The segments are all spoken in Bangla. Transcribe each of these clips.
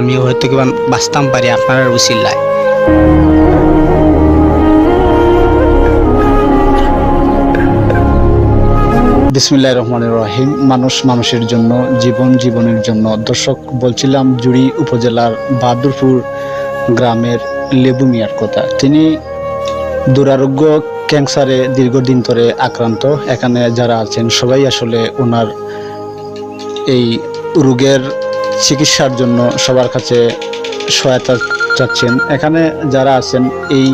আমিও হয়তো কিবা বাঁচতাম পারি আপনার উচিল্লায় বিসমিল্লাহ রহমান রহিম। মানুষ মানুষের জন্য, জীবন জীবনের জন্য। দর্শক, বলছিলাম জুড়ি উপজেলার বাহাদুরপুর গ্রামের লেবু মিয়ার কথা। তিনি দুরারোগ্য ক্যান্সারে দীর্ঘদিন ধরে আক্রান্ত। এখানে যারা আছেন, সবাই আসলে ওনার এই রোগের চিকিৎসার জন্য সবার কাছে সহায়তা চাচ্ছেন। এখানে যারা আছেন, এই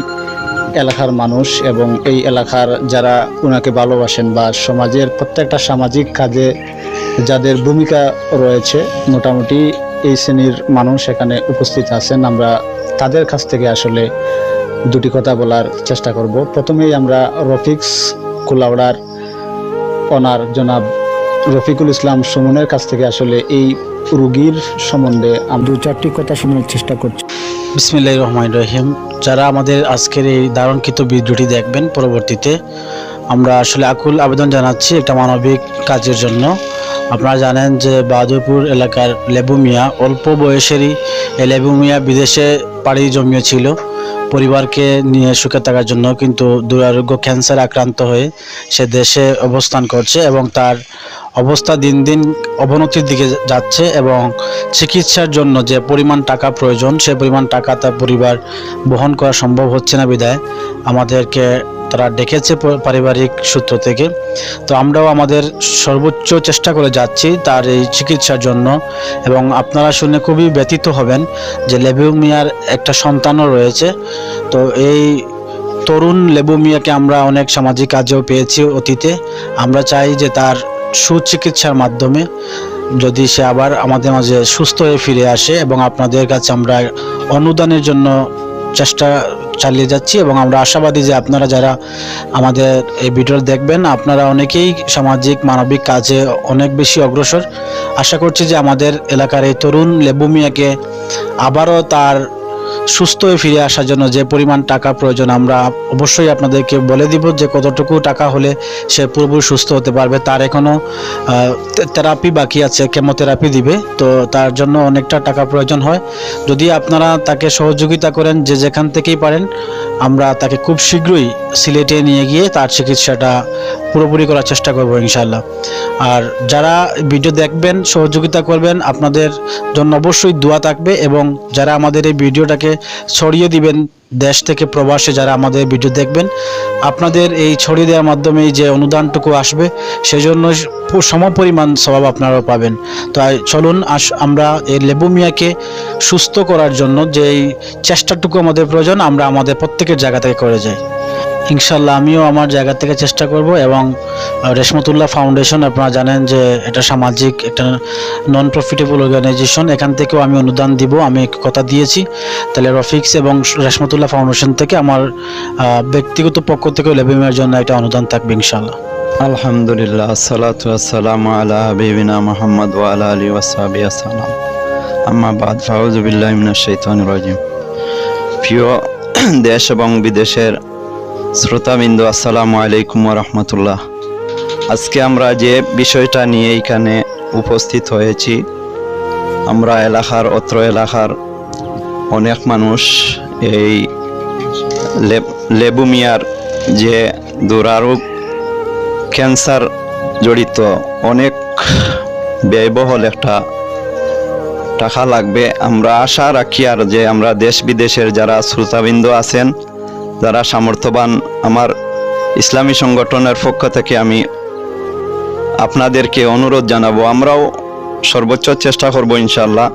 এলাকার মানুষ এবং এই এলাকার যারা ওনাকে ভালোবাসেন বা সমাজের প্রত্যেকটা সামাজিক কাজে যাদের ভূমিকা রয়েছে, মোটামুটি এই শ্রেণির মানুষ এখানে উপস্থিত আছেন। আমরা তাদের কাছ থেকে আসলে দুটি কথা বলার চেষ্টা করব। প্রথমেই আমরা রফিক্স কুলাউড়ার ওনার জনাব রফিকুল ইসলাম সুমনের কাছ থেকে আসলে এই রুগীর সম্বন্ধে আমরা দু চারটি কথা শোনার চেষ্টা করছি। বিসমিল্লাহ রহমান রহিম। যারা আমাদের আজকের এই দারুণকৃত ভিডিওটি দেখবেন পরবর্তীতে আমরা আসলে আকুল আবেদন জানাচ্ছি একটা মানবিক কাজের জন্য। আপনারা জানেন যে বাহাদুরপুর এলাকার লেবু মিয়া অল্প বয়সেরই এই লেবু মিয়া বিদেশে পাড়ি জমিয়েছিল। পরিবারকে নিয়ে সুখে থাকার জন্য কিন্তু দুরারোগ্য ক্যান্সার আক্রান্ত হয়ে সে দেশে অবস্থান করছে এবং তার অবস্থা দিন দিন অবনতির দিকে যাচ্ছে এবং চিকিৎসার জন্য যে পরিমাণ টাকা প্রয়োজন, সে পরিমাণ টাকা তার পরিবার বহন করা সম্ভব হচ্ছে না বিদায় আমাদেরকে তারা ডেকেছে পারিবারিক সূত্র থেকে। তো আমরাও আমাদের সর্বোচ্চ চেষ্টা করে যাচ্ছি তার এই চিকিৎসার জন্য। এবং আপনারা শুনে খুবই ব্যতীত হবেন যে লেবিউমিয়ার একটা সন্তানও রয়েছে। তো এই তরুণ লেবু মিয়াকে আমরা অনেক সামাজিক কাজেও পেয়েছি অতীতে। আমরা চাই যে তার সুচিকিৎসার মাধ্যমে যদি সে আবার আমাদের মাঝে সুস্থ হয়ে ফিরে আসে এবং আপনাদের কাছে আমরা অনুদানের জন্য চেষ্টা চালিয়ে যাচ্ছি এবং আমরা আশাবাদী যে আপনারা যারা আমাদের এই ভিডিও দেখবেন, আপনারা অনেকেই সামাজিক, মানবিক কাজে অনেক বেশি অগ্রসর। আশা করছি যে আমাদের এলাকার এই তরুণ লেবু মিয়াকে আবারও তার সুস্থ হয়ে ফিরে আসার জন্য যে পরিমাণ টাকা প্রয়োজন, আমরা অবশ্যই আপনাদেরকে বলে দিব যে কতটুকু টাকা হলে সে পুরোপুরি সুস্থ হতে পারবে। তার এখনও থেরাপি বাকি আছে কেমোথেরাপি দিবে। তো তার জন্য অনেকটা টাকা প্রয়োজন হয়। যদি আপনারা তাকে সহযোগিতা করেন যে যেখান থেকেই পারেন, আমরা তাকে খুব শীঘ্রই সিলেটে নিয়ে গিয়ে তার চিকিৎসাটা পুরোপুরি করার চেষ্টা করব ইনশাল্লাহ আর যারা ভিডিও দেখবেন, সহযোগিতা করবেন, আপনাদের জন্য অবশ্যই দোয়া থাকবে এবং যারা আমাদের এই ভিডিওটাকে ছড়িয়ে দিবেন, দেশ থেকে প্রবাসে যারা আমাদের ভিডিও দেখবেন, আপনাদের এই ছড়িয়ে দেওয়ার মাধ্যমে যে অনুদানটুকু আসবে, সেজন্য সম পরিমাণ স্বভাব আপনারাও পাবেন। তো আই- চলুন, আস আমরা এই লেবু মিয়াকে সুস্থ করার জন্য যে এই চেষ্টাটুকু আমাদের প্রয়োজন, আমরা আমাদের প্রত্যেকের জায়গা থেকে করে যাই। ইনশাল্লাহ আমিও আমার জায়গা থেকে চেষ্টা করব এবং রেশমতুল্লাহ ফাউন্ডেশন, আপনারা জানেন যে এটা সামাজিক একটা নন প্রফিটেবল অর্গানাইজেশন এখান থেকেও আমি অনুদান দিব, আমি কথা দিয়েছি। তাহলে রফিক্স এবং রেশমতুল্লাহ ফাউন্ডেশন থেকে আমার ব্যক্তিগত পক্ষ থেকেও লেবিমের জন্য একটা অনুদান থাকবে ইনশাল্লাহ আলহামদুলিল্লাহ সালাতু আসসালামু আলা হাবিবিনা মুহাম্মদ ওয়া আলা ওয়াসহাবিহি আসসালাম আম্মা বাদ, ফাউযু বিল্লাহি মিনাশ শাইতানির রাজিম। প্রিয় দেশ এবং বিদেশের শ্রোতাবৃন্দ, আসসালামু আলাইকুম রাহমাতুল্লাহ আজকে আমরা যে বিষয়টা নিয়ে এখানে উপস্থিত হয়েছি, আমরা এলাকার, অত্র এলাকার অনেক মানুষ এই লেব- লেবু মিয়ার যে দুরারোগ ক্যান্সার জড়িত অনেক ব্যয়বহুল একটা টাকা লাগবে। আমরা আশা রাখি আর যে আমরা দেশ বিদেশের যারা শ্রোতাবৃন্দ আছেন যারা সামর্থ্যবান আমার ইসলামী সংগঠনের পক্ষ থেকে আমি আপনাদেরকে অনুরোধ জানাব, আমরাও সর্বোচ্চ চেষ্টা করব ইনশাল্লাহ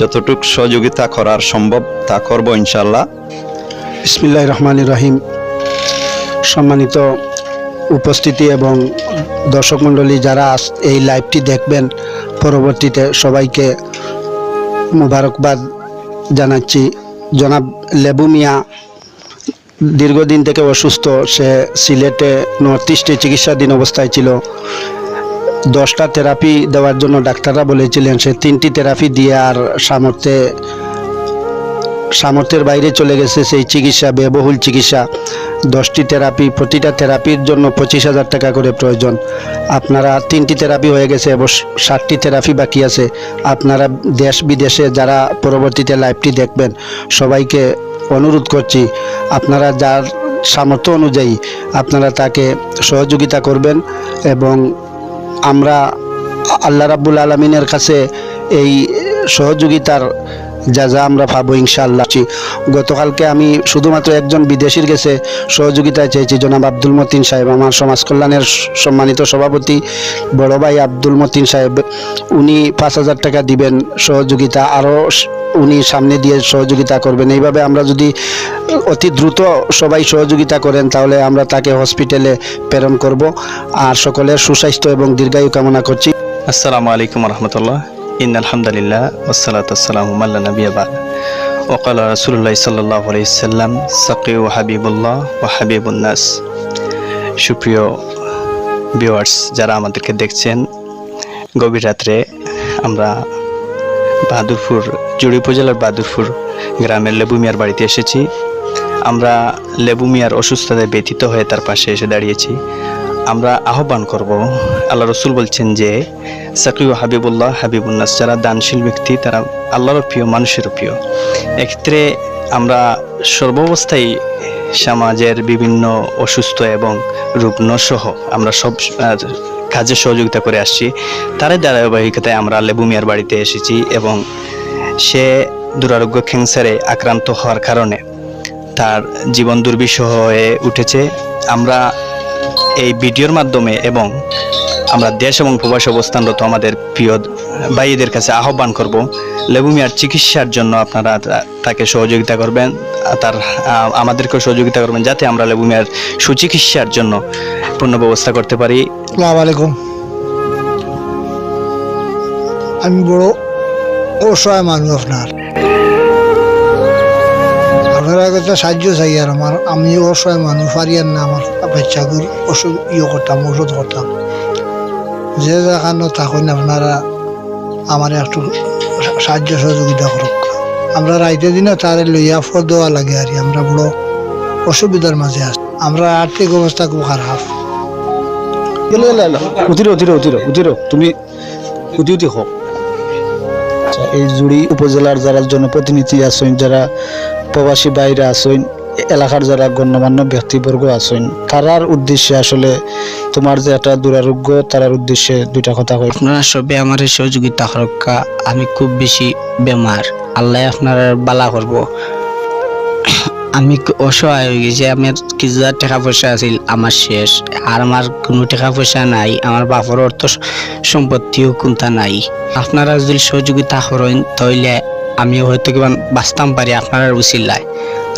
যতটুক সহযোগিতা করার সম্ভব তা করব ইনশাল্লাহ বিসমিল্লাহ রহমান রহিম। সম্মানিত উপস্থিতি এবং দর্শক মণ্ডলী যারা এই লাইভটি দেখবেন, পরবর্তীতে সবাইকে মুবারকবাদ জানাচ্ছি। জনাব লেবু মিয়া দীর্ঘদিন থেকে অসুস্থ, সে সিলেটে নর্থ ইস্টে চিকিৎসাধীন অবস্থায় ছিল। দশটা থেরাপি দেওয়ার জন্য ডাক্তাররা বলেছিলেন, সে তিনটি থেরাপি দিয়ে আর সামর্থ্যে সামর্থ্যের বাইরে চলে গেছে সেই চিকিৎসা, ব্যয়বহুল চিকিৎসা। দশটি থেরাপি প্রতিটা থেরাপির জন্য পঁচিশ হাজার টাকা করে প্রয়োজন। আপনারা তিনটি থেরাপি হয়ে গেছে এবং ষাটটি থেরাপি বাকি আছে। আপনারা দেশ বিদেশে যারা পরবর্তীতে লাইভটি দেখবেন, সবাইকে অনুরোধ করছি, আপনারা যার সামর্থ্য অনুযায়ী আপনারা তাকে সহযোগিতা করবেন এবং আমরা আল্লাহ রাব্বুল আলমিনের কাছে এই সহযোগিতার যা যা আমরা পাবো ইনশাআল্লাহ। গতকালকে আমি শুধুমাত্র একজন বিদেশির কাছে সহযোগিতা চেয়েছি জনাব আব্দুল মতিন সাহেব, আমার সমাজ কল্যাণের সম্মানিত সভাপতি, বড় ভাই আব্দুল মতিন সাহেব। উনি পাঁচ হাজার টাকা দিবেন সহযোগিতা আরও উনি সামনে দিয়ে সহযোগিতা করবেন। এইভাবে আমরা যদি অতি দ্রুত সবাই সহযোগিতা করেন, তাহলে আমরা তাকে হসপিটালে প্রেরণ করব। আর সকলের সুস্বাস্থ্য এবং দীর্ঘায়ু কামনা করছি। আসসালামু আলাইকুম রহমতুল্লাহ। ইন আলহামদুলিল্লাহ ওসালাত আসসালামু আল্লাহ নবী আবাদ ওকাল রসুল্লাহ সাল্লাহ আলাইসাল্লাম সাকি ও হাবিবুল্লাহ ও হাবিবুন্নাস সুপ্রিয় ভিউয়ার্স যারা আমাদেরকে দেখছেন, গভীর রাত্রে আমরা বাহাদুরপুর, জুড়ি উপজেলার বাহাদুরপুর গ্রামের লেবু মিয়ার বাড়িতে এসেছি। আমরা লেবু মিয়ার অসুস্থতায় ব্যথিত হয়ে তার পাশে এসে দাঁড়িয়েছি। আমরা আহ্বান করব, আল্লাহ রসুল বলছেন যে, সাকিউ হাবিবুল্লাহ, হাবিবুন্নাস, যারা দানশীল ব্যক্তি, তারা আল্লাহরও প্রিয় মানুষেরও প্রিয়। এক্ষেত্রে আমরা সর্বাবস্থায় সমাজের বিভিন্ন অসুস্থ এবং রুগ্ন সহ আমরা সব কাজে সহযোগিতা করে আসছি। তারই ধারাবাহিকতায় আমরা লেবু মিয়ার বাড়িতে এসেছি এবং সে দুরারোগ্য ক্যান্সারে আক্রান্ত হওয়ার কারণে তার জীবন দুর্বিষহ হয়ে উঠেছে। আমরা এই ভিডিওর মাধ্যমে এবং আমরা দেশ এবং প্রবাস অবস্থানরত আমাদের প্রিয় ভাইদের কাছে আহ্বান করব, লেবু মিয়ার চিকিৎসার জন্য আপনারা তাকে সহযোগিতা করবেন তার আমাদেরকেও সহযোগিতা করবেন যাতে আমরা লেবু মিয়ার সুচিকিৎসার জন্য পূর্ণ ব্যবস্থা করতে পারি। আলাইকুম। আমি বড় অসহায় মানুষ আপনার। আপনার কাছে সাহায্য চাই আর আমার। আমি অসহায় মানুষ আর না আমার বাচ্চাগুর ওষুধ ইয়ে করতাম ওষুধ করতাম। যে যেখানে থাকুন আপনারা আমার একটু সাহায্য সহযোগিতা করুক। আমরা রাইতে দিনে তারে লইয়া ফল দেওয়া লাগে আর আমরা বড় অসুবিধার মাঝে আছি। আমরা আর্থিক অবস্থা খুব খারাপ। উঠিরো উঠিরো উঠিরো উঠিরো তুমি উঠি উঠি হোক আচ্ছা, এই জুড়ি উপজেলার যারা জনপ্রতিনিধি আছেন যারা প্রবাসী বাইরে আছেন, এলাকার যারা গণ্যমান্য ব্যক্তিবর্গ আছেন, তারার উদ্দেশ্যে আসলে তোমার যে একটা দুরারোগ্য, তারার উদ্দেশ্যে দুইটা কথা কই। আপনারা সবে আমার সহযোগিতা হরক্কা আমি খুব বেশি বেমার। আল্লাহ আপনার বালা করব। আমি অসহায় হয়ে গেছি আমার কিছু টাকা পয়সা আছিল, আমার শেষ। আর আমার কোনো টাকা পয়সা নাই, আমার বাপর অর্থ সম্পত্তিও কোনটা নাই। আপনারা যদি সহযোগিতা করেন, তাহলে আমি হয়তো কিমান বাঁচতাম পারি আপনারা উচিল্লায়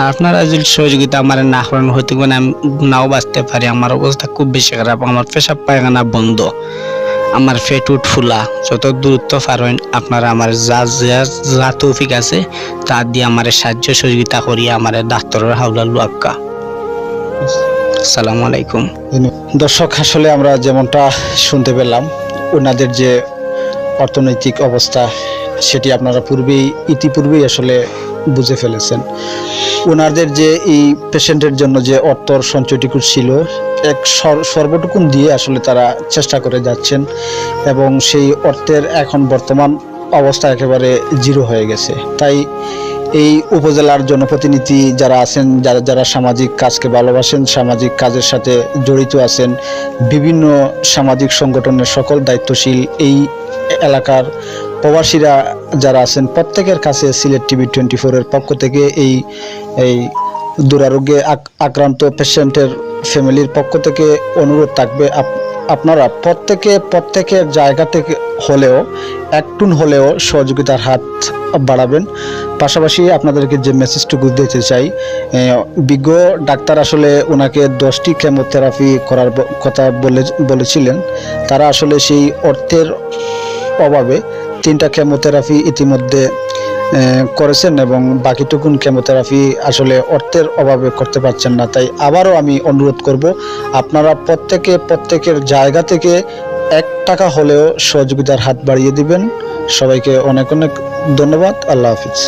আর আপনারা যদি সহযোগিতা আমার না করেন, হয়তো কিমান আমি নাও বাঁচতে পারি। আমার অবস্থা খুব বেশি খারাপ। আমার পেশাব পায়খানা বন্ধ। আমার উঠ ফুলা। যত দূরত্ব পারেন, আপনারা আমার যা যা যা তৌফিক আছে, তা দিয়ে আমার সাহায্য, সহযোগিতা করিয়া আমার ডাক্তারের হাওলা লুয়াক্কা। আসসালামু আলাইকুম। দর্শক, আসলে আমরা যেমনটা শুনতে পেলাম, ওনাদের যে অর্থনৈতিক অবস্থা সেটি আপনারা পূর্বেই, ইতিপূর্বেই আসলে বুঝে ফেলেছেন। ওনাদের যে এই পেশেন্টের জন্য যে অর্থর সঞ্চয়টুকু ছিল, এক সর্বটুকুন দিয়ে আসলে তারা চেষ্টা করে যাচ্ছেন এবং সেই অর্থের এখন বর্তমান অবস্থা একেবারে জিরো হয়ে গেছে। তাই এই উপজেলার জনপ্রতিনিধি যারা আছেন, যারা যারা সামাজিক কাজকে ভালোবাসেন, সামাজিক কাজের সাথে জড়িত আছেন, বিভিন্ন সামাজিক সংগঠনের সকল দায়িত্বশীল এই এলাকার প্রবাসীরা যারা আছেন, প্রত্যেকের কাছে সিলেট টিভি টোয়েন্টি ফোরের পক্ষ থেকে এই এই দুরারোগ্যে আক্রান্ত পেশেন্টের ফ্যামিলির পক্ষ থেকে অনুরোধ থাকবে। আপ- আপনারা প্রত্যেকে, প্রত্যেকের জায়গা থেকে হলেও, একটুন হলেও সহযোগিতার হাত বাড়াবেন। পাশাপাশি আপনাদেরকে যে মেসেজটুকু দিতে চাই বিজ্ঞ ডাক্তার আসলে ওনাকে দশটি কেমোথেরাপি করার কথা বলে, বলেছিলেন। তারা আসলে সেই অর্থের অভাবে তিনটা কেমোথেরাপি ইতিমধ্যে করেছেন এবং বাকিটুকুন কেমোথেরাপি আসলে অর্থের অভাবে করতে পারছেন না। তাই আবারও আমি অনুরোধ করব, আপনারা প্রত্যেকে, প্রত্যেকের জায়গা থেকে এক টাকা হলেও সহযোগিতার হাত বাড়িয়ে দিবেন। সবাইকে অনেক অনেক ধন্যবাদ। আল্লাহ হাফিজ।